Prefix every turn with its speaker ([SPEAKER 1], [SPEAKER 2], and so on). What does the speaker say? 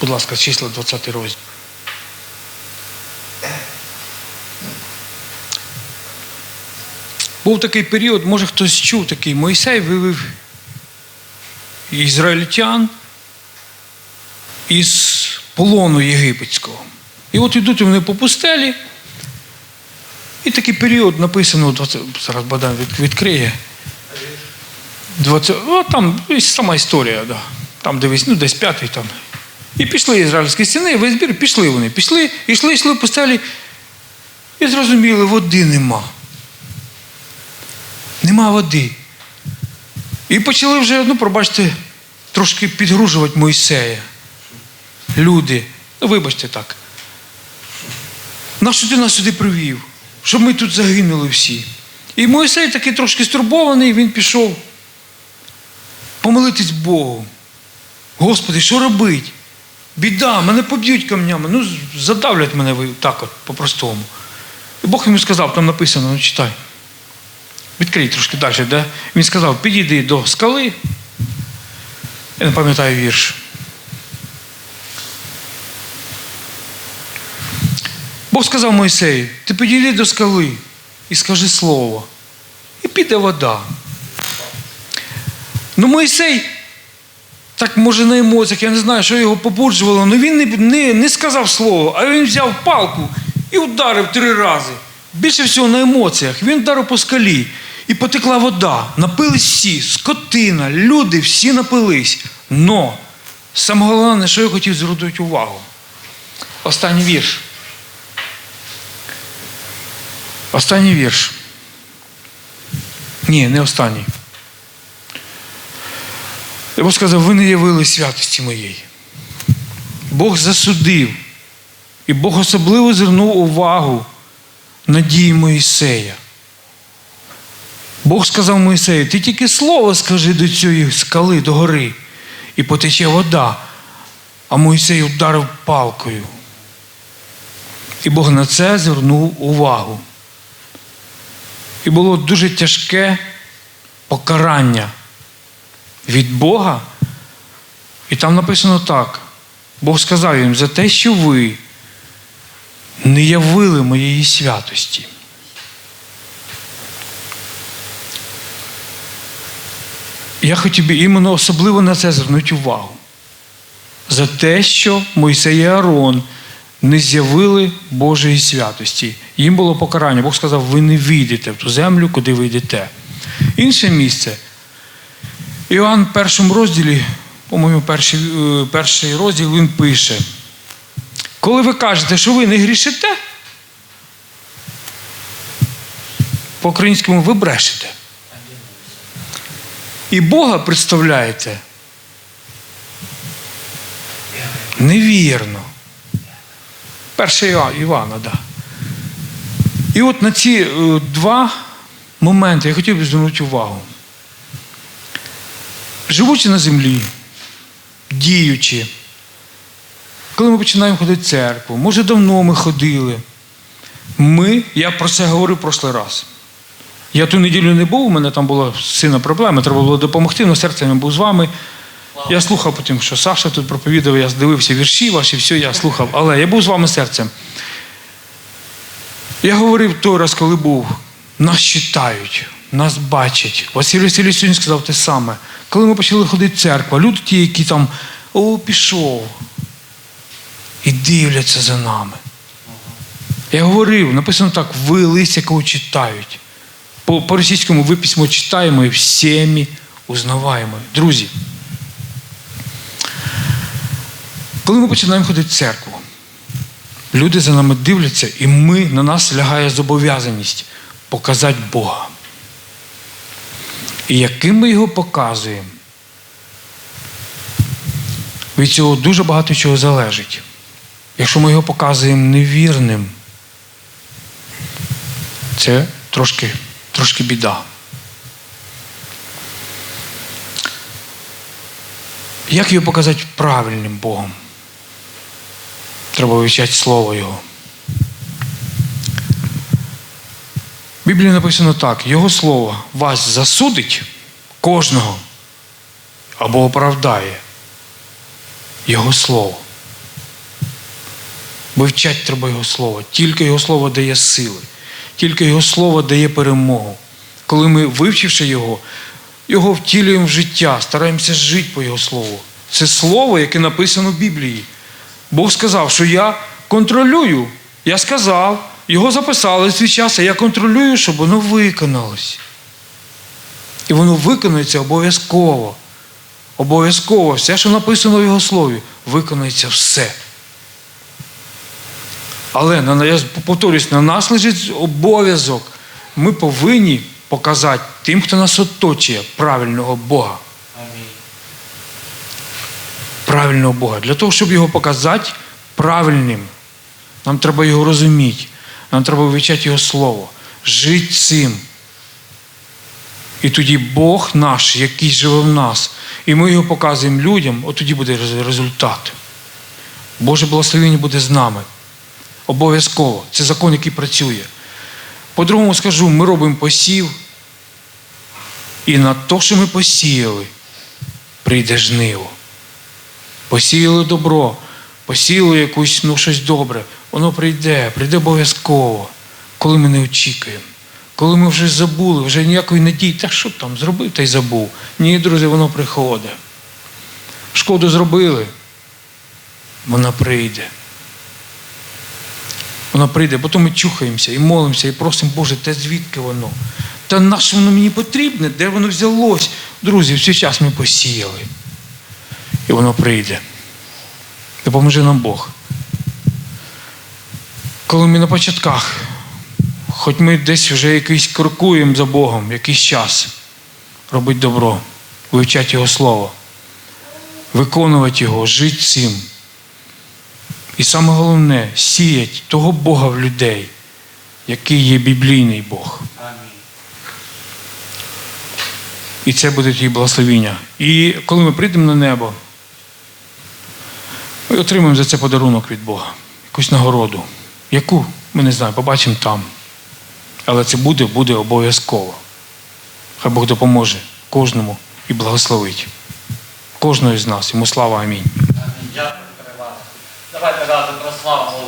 [SPEAKER 1] Будь ласка, числа 20 розділ. Був такий період, може хтось чув такий, Мойсей вивів ізраїльтян із полону єгипетського. І от йдуть вони по пустелі. І такий період написано, 20, зараз Богдан від- відкриє. 20, о, там сама історія, да. там дивись, ну десь п'ятий там. І пішли ізраїльські стіни, весь збір, пішли вони. Пішли, йшли, йшли по пустелі. І зрозуміли, води нема. Нема води. І почали вже, ну, пробачте, трошки підгружувати Мойсея. Люди, ну вибачте так. Нащо ти нас сюди привів? Щоб ми тут загинули всі. І Мойсей такий трошки стурбований, він пішов помолитись Богу. Господи, що робить? Біда, мене поб'ють камнями, ну задавлять мене так от, по-простому. І Бог йому сказав, там написано, ну читай. Відкрий трошки далі, де? Він сказав, підійди до скали. Я не пам'ятаю вірш. Бог сказав Мойсею, ти підійди до скали і скажи слово. І піде вода. Ну, Мойсей, так може на емоціях, я не знаю, що його побуджувало, але він не, не, не сказав слово, а він взяв палку і ударив три рази. Більше всього на емоціях. Він вдарив по скалі. І потекла вода. Напились всі, скотина, люди, всі напились. Но саме головне, що я хотів звернути увагу. Останній вірш. Останній вірш. Ні, не останній. Я Бог сказав, ви не явили святості моєї. Бог засудив. І Бог особливо звернув увагу на дії Моїсея. Бог сказав Моїсею, ти тільки слово скажи до цієї скали, до гори, і потече вода. А Моїсей ударив палкою. І Бог на це звернув увагу. І було дуже тяжке покарання від Бога. І там написано так. Бог сказав їм за те, що ви не явили моєї святості. Я хотів би іменно особливо на це звернути увагу. За те, що Мойсей і Аарон не з'явили Божої святості. Їм було покарання. Бог сказав, ви не війдете в ту землю, куди ви йдете. Інше місце. Іоанн в першому розділі, по-моєму, перший, е, перший розділ він пише. Коли ви кажете, що ви не грішите, по-українському ви брешете. І Бога представляєте невірно. Перше Івана, так. Да. І от на ці е, два моменти я хотів би звернути увагу. Живучи на землі, діючи, коли ми починаємо ходити в церкву, може давно ми ходили. Ми, я про це говорив в прошлий раз. Я ту неділю не був, у мене там була сильна проблема, треба було допомогти, але серцем я був з вами. Я слухав потім, що Саша тут проповідав, я дивився вірші ваші, все, я слухав, але я був з вами серцем. Я говорив той раз, коли був, нас читають, нас бачать. Василь Васильович сьогодні сказав те саме. Коли ми почали ходити в церкву, люди ті, які там, о, пішов, і дивляться за нами. Я говорив, написано так, ви лист, якого читають. По російському ви письмо читаємо і всіми узнаваємо. Друзі, коли ми починаємо ходити в церкву, люди за нами дивляться, і ми, на нас лягає зобов'язаність показати Бога. І яким ми його показуємо, від цього дуже багато чого залежить. Якщо ми його показуємо невірним, це трошки, трошки біда. Як його показати правильним Богом? Треба вивчати Слово Його. В Біблії написано так: Його Слово вас засудить кожного або оправдає. Його Слово. Вивчати треба Його Слово. Тільки Його Слово дає сили, тільки Його Слово дає перемогу. Коли ми, вивчивши Його, його втілюємо в життя, стараємося жити по Його Слову. Це слово, яке написано в Біблії. Бог сказав, що я контролюю. Я сказав, його записали свій час, а я контролюю, щоб воно виконалось. І воно виконується обов'язково. Обов'язково все, що написано в його слові, виконується все. Але я повторюсь, на нас лежить обов'язок. Ми повинні показати тим, хто нас оточує, правильного Бога. Правильного Бога. Для того, щоб його показати правильним, нам треба його розуміти, нам треба вивчати Його Слово, жити цим. І тоді Бог наш, який живе в нас, і ми його показуємо людям, от тоді буде результат. Боже благословення буде з нами. Обов'язково. Це закон, який працює. По-другому скажу, ми робимо посів, і на те, що ми посіяли, прийде жниво посіяли добро, посіяли якусь, ну, щось добре, воно прийде, прийде обов'язково, коли ми не очікуємо. Коли ми вже забули, вже ніякої надії, та що там, зробив та й забув. Ні, друзі, воно приходить. Шкоду зробили, вона прийде. Вона прийде, потім ми чухаємося і молимося, і просимо, Боже, те звідки воно? Та на що воно мені потрібне? Де воно взялось? Друзі, в цей час ми посіяли і воно прийде. Допоможи нам Бог. Коли ми на початках, хоч ми десь вже якийсь крокуємо за Богом, якийсь час, робити добро, вивчати Його Слово, виконувати Його, жити цим. І саме головне сіять того Бога в людей, який є біблійний Бог. І це буде твій благословіння. І коли ми прийдемо на небо, ми отримаємо за це подарунок від Бога, якусь нагороду. Яку? Ми не знаємо, побачимо там. Але це буде, буде обов'язково. Хай Бог допоможе кожному і благословить. Кожного з нас. Йому слава амінь.
[SPEAKER 2] Амінь. Дякую. Давайте разом прославимо